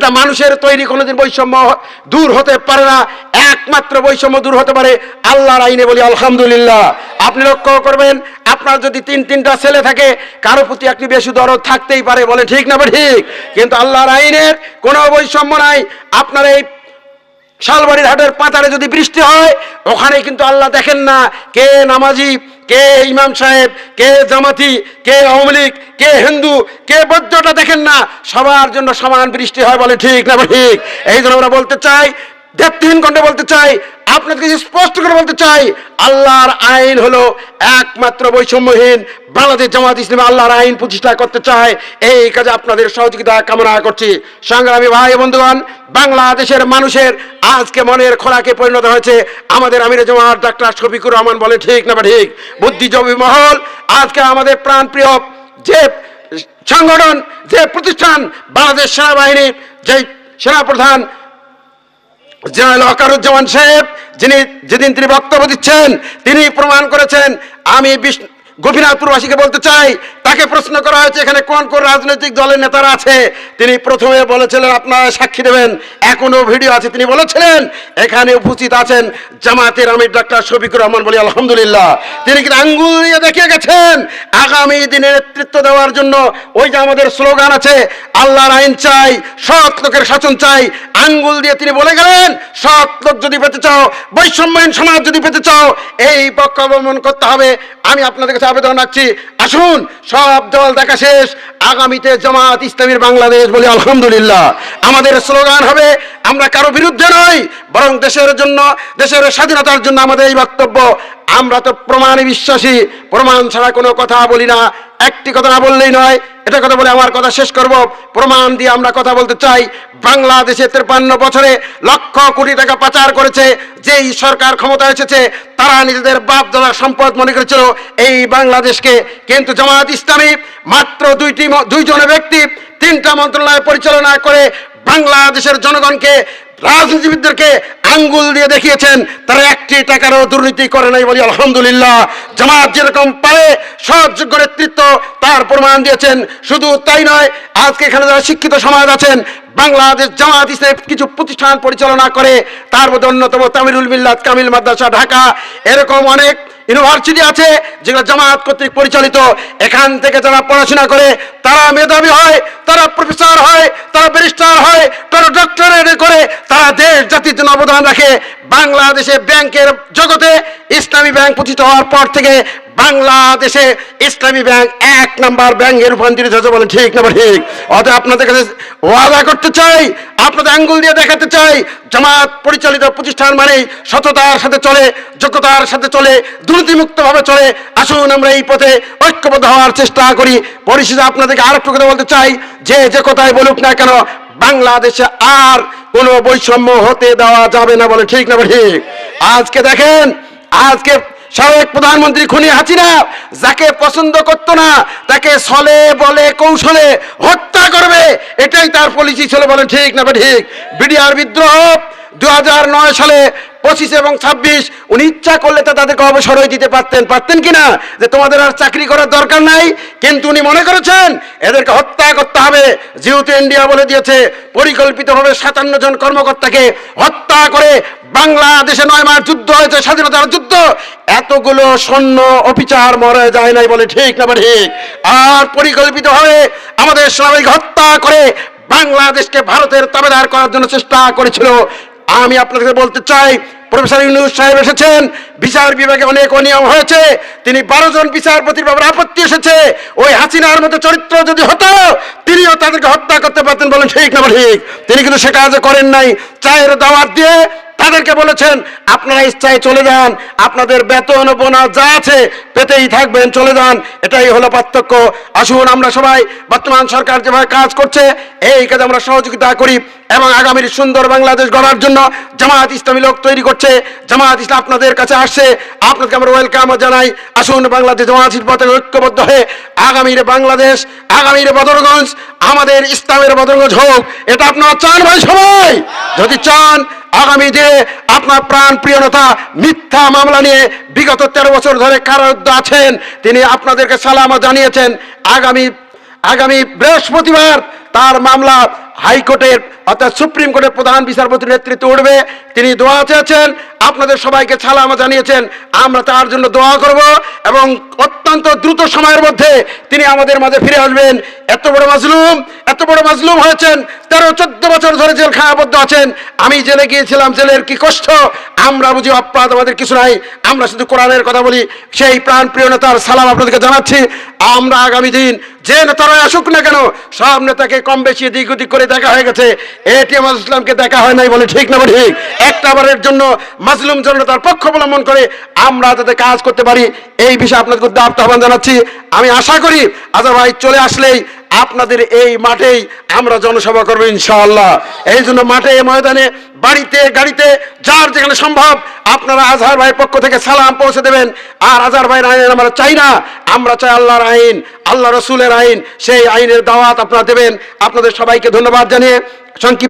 এটা মানুষের তৈরি কোনোদিন বৈষম্য দূর হতে পারে না, একমাত্র বৈষম্য দূর হতে পারে আল্লাহর আইনে বলি আলহামদুলিল্লাহ। আপনি লক্ষ্য করবেন, আপনার যদি তিন তিনটা ছেলে থাকে, কারও প্রতি একটি বেশি দরদ থাকতেই পারে, বলে ঠিক না ঠিক? কিন্তু আল্লাহর আইনের কোনো বৈষম্য নাই। আপনার এই শালবাড়ির হাটের পাতারে যদি বৃষ্টি হয় ওখানে কিন্তু আল্লাহ দেখেন না কে নামাজি কে ইমাম সাহেব, কে জামাতি, কে আওয়ামী লীগ, কে হিন্দু, কে বৌদ্ধটা দেখেন না, সবার জন্য সমান বৃষ্টি হয় বলে ঠিক না ঠিক। এই জন্য আমরা বলতে চাই দেবতিহীন কণ্ঠে বলতে চাই আপনাকে স্পষ্ট করে বলতে চাই, আল্লাহর আইন হলো একমাত্র বৈষম্যহীন বাংলাদেশ জামাত ইসলামী আল্লাহর আইন প্রতিষ্ঠা করতে চায়। এই কাজে আপনাদের সহযোগিতা কামনা করছি। সংগ্রামী ভাই বন্ধুগণ, বাংলাদেশের মানুষের আজকে মনের খোরাকে পরিণত হয়েছে। আমাদের আমির জামাত ডাক্তার শফিকুর রহমান বলে ঠিক না বা ঠিক? বুদ্ধিজীবী মহল, আজকে আমাদের প্রাণপ্রিয় যে সংগঠন, যে প্রতিষ্ঠান, বাংলাদেশ সেনাবাহিনীর যে সেনাপ্রধান জেনারেল অকারুজ্জামান সাহেব যিনি যেদিন তিনি বক্তব্য দিচ্ছেন তিনি প্রমাণ করেছেন আমি গোপীনাথপুরবাসীকে বলতে চাই, তাকে প্রশ্ন করা হয়েছে, এখানে কোন কোন রাজনৈতিক দলের নেতারা আছে? তিনি প্রথমে বলেছিলেন, আপনারা সাক্ষী দেবেন, এখনও ভিডিও আছে, তিনি বলেছিলেন, এখানে উপস্থিত আছেন জামাতের আমির ডাক্তার শফিকুর রহমান বলি, আলহামদুলিল্লাহ। তিনি কিন্তু আঙ্গুল দিয়ে দেখিয়ে গেছেন, আগামী দিনে নেতৃত্ব দেওয়ার জন্য ওই যে আমাদের স্লোগান আছে, আল্লাহর আইন চাই, সৎ লোকের শাসন চাই, আঙ্গুল দিয়ে তিনি বলে গেলেন, সৎ লোক যদি পেতে চাও, বৈষম্যহীন সমাজ যদি পেতে চাও, এই পক্ষ অবলম্বন করতে হবে। আমি আপনাদের কাছে আবেদন রাখছি। আসুন, সব দল দেখা শেষ। আগামীতে জামাত ইসলামীর বাংলাদেশ বলি আলহামদুলিল্লাহ। আমাদের স্লোগান হবে, আমরা কারও বিরুদ্ধে নই, বরং দেশের জন্য, দেশের স্বাধীনতার জন্য আমাদের এই বক্তব্য। আমরা তো প্রমাণে বিশ্বাসী, প্রমাণ ছাড়া কোনো কথা বলি না। একটি কথা না বললেই নয়, এটা কথা বলে আমার কথা শেষ করব। প্রমাণ দিয়ে আমরা কথা বলতে চাই, বাংলাদেশে তেপান্ন বছরে লক্ষ কোটি টাকা পাচার করেছে, যেই সরকার ক্ষমতা এসেছে, তারা নিজেদের বাপ দাদার সম্পদ মনে করেছিল, এই বাংলাদেশকে। কিন্তু জামায়াত ইসলামী মাত্র দুইটি দুইজন ব্যক্তি তিনটা মন্ত্রণালয় পরিচালনা করে বাংলাদেশের জনগণকে রাজনীতিবিদদেরকে আঙ্গুল দিয়ে দেখিয়েছেন, তারা একটি টাকারও দুর্নীতি করে নাই বলি আলহামদুলিল্লাহ। জামাত যেরকম পারে, সহযোগ্য নেতৃত্ব তার প্রমাণ দিয়েছেন। শুধু তাই নয়, আজকে এখানে যারা শিক্ষিত সমাজ আছেন, বাংলাদেশ জামাত ইসলাম কিছু প্রতিষ্ঠান পরিচালনা করে, তার মধ্যে অন্যতম তামিরুল মিল্লাত কামিল মাদ্রাসা ঢাকা। এরকম অনেক ইউনিভার্সিটি আছে যেগুলো জামায়াত কর্তৃক পরিচালিত। এখান থেকে যারা পড়াশোনা করে, তারা মেধাবী হয়, তারা প্রফেসর হয়, তারা ব্যারিস্টার হয়, তারা ডক্টরেট করে, তারা দেশ, জাতির জন্য অবদান রাখে। বাংলাদেশে ব্যাংকের জগতে ইসলামী ব্যাংক প্রতিষ্ঠা হওয়ার পর থেকে বাংলাদেশে ইসলামী ব্যাংক এক নাম্বার ব্যাংকে রূপান্তরিত হয়েছে বলে ঠিক না ঠিক? অতএব আপনাদের কাছে ওয়াদা করতে চাই, আপনাদের আঙ্গুল দিয়ে দেখাতে চাই, জামাত পরিচালিত প্রতিষ্ঠান মানে সততার সাথে চলে, যোগ্যতার সাথে চলে, দুর্নীতিমুক্তভাবে চলে। আসুন আমরা এই পথে ঐক্যবদ্ধ হওয়ার চেষ্টা করি। পরিশেষে আপনাদেরকে আর একটু কথা বলতে চাই, যে যে কথাই বলুক না কেন, বাংলাদেশে আর কোনো বৈষম্য হতে দেওয়া যাবে না বলে ঠিক না ঠিক? আজকে দেখেন, আজকে সাবেক প্রধানমন্ত্রী খুনি হাসিনা যাকে পছন্দ করত না, তাকে ছলে বলে, কৌশলে হত্যা করবে, এটাই তার পলিসি ছিল বলে ঠিক না ঠিক? বিডিআর বিদ্রোহ দু হাজার নয় সালে পঁচিশ এবং ছাব্বিশ, উনি ইচ্ছা করলে তো তাদেরকে অবসরই দিতে পারতেন। পারতেন কিনা যে তোমাদের আর চাকরি করার দরকার নাই, কিন্তু উনি মনে করেছেন, এদেরকে হত্যা করতে হবে। যেহেতু ইন্ডিয়া বলে দিয়েছে, পরিকল্পিতভাবে সাতান্ন জন কর্মকর্তাকে হত্যা করে বাংলাদেশে নয় মাস যুদ্ধ হয়েছে, স্বাধীনতার যুদ্ধ। এতগুলো সৈন্য অফিসার মরে যায় নাই বলে ঠিক না বা ঠিক? আর পরিকল্পিতভাবে আমাদের সেনাবাহিনীকে হত্যা করে বাংলাদেশকে ভারতের তাবেদার করার জন্য চেষ্টা করেছিল। আমি আপনাকে বলতে চাই, প্রফেসর ইউনুস সাহেব এসেছেন, বিচার বিভাগে অনেক অনিয়ম হয়েছে, তিনি বারো জন বিচারপতির ব্যাপারে আপত্তি এসেছে, ওই হাসিনার মতো চরিত্র যদি হতো, তিনিও তাদেরকে হত্যা করতে পারতেন বলেন, ঠিক না ঠিক। তিনি কিন্তু সে আজ করেন নাই। চায়ের দাওয়াত দিয়ে তাদেরকে বলেছেন, আপনারা ইচ্ছায় চলে যান, আপনাদের বেতন বোনা যা আছে পেতেই থাকবেন, চলে যান। এটাই হলো পার্থক্য। আসুন আমরা সবাই বর্তমান সরকার যেভাবে কাজ করছে, এই কাজে আমরা সহযোগিতা করি এবং আগামীর সুন্দর বাংলাদেশ গড়ার জন্য জামায়াত ইসলামী লোক তৈরি করছে। জামায়াত ইসলাম আপনাদের কাছে আসছে আপনাকে আমরা ওয়েলকাম জানাই। আসুন বাংলাদেশ জামায়াত ঐক্যবদ্ধ হয়ে আগামীর বাংলাদেশ, আগামীর বদরগঞ্জ আমাদের ইসলামের বদরগঞ্জ হোক, এটা আপনারা চান ভাই সবাই। যদি চান, আগামী দিনে আপনার প্রাণ প্রিয় নেতা মিথ্যা মামলা নিয়ে বিগত তেরো বছর ধরে কারারুদ্ধ আছেন, তিনি আপনাদেরকে সালামা জানিয়েছেন, আগামী আগামী বৃহস্পতিবার তার মামলা হাইকোর্টের, অর্থাৎ সুপ্রিম কোর্টের প্রধান বিচারপতির নেতৃত্বে উঠবে। তিনি দোয়া চেয়েছেন, আপনাদের সবাইকে সালাম জানিয়েছেন, আমরা তার জন্য দোয়া করব এবং অত্যন্ত দ্রুত সময়ের মধ্যে তিনি আমাদের মাঝে ফিরে আসবেন। এত বড় মাজলুম, এত বড় মাজলুম হয়েছেন, তেরো, চোদ্দ বছর ধরে জেলখানা আবদ্ধ আছেন। আমি জেলে গিয়েছিলাম, জেলের কি কষ্ট? আমরা বুঝি অপরাধ আমাদের কিছু নাই। আমরা শুধু কোরআনের কথা বলি। সেই প্রাণ প্রিয় নেতার সালাম আপনাদেরকে জানাচ্ছি। আমরা আগামী দিন যে নেতারাই আসুক না কেন, সব নেতাকে কম বেশি দিক করে দেখা হয়ে গেছে। এটিএম ইসলামকে দেখা হয় নাই বলে ঠিক না ঠিক। একটা বারের জন্য মাজলুম জনতার পক্ষ অবলম্বন করে আমরা যাতে কাজ করতে পারি, এই বিষয়ে আপনাদের উদ্যোগ আহ্বান জানাচ্ছি। আমি আশা করি আজার ভাই চলে আসলেই আপনাদের এই মাঠেই আমরা জনসভা করব ইনশাআল্লাহ। এই জন্য মাঠে ময়দানে, বাড়িতে, গাড়িতে, যার যেখানে সম্ভব আপনারা আজহার ভাইয়ের পক্ষ থেকে সালাম পৌঁছে দেবেন। আর আজহার ভাইয়ের আইন আমরা চাই না, আমরা চাই আল্লাহর আইন, আল্লাহ রসুলের আইন। সেই আইনের দাওয়াত আপনারা দেবেন। আপনাদের সবাইকে ধন্যবাদ জানিয়ে সংক্ষিপ্ত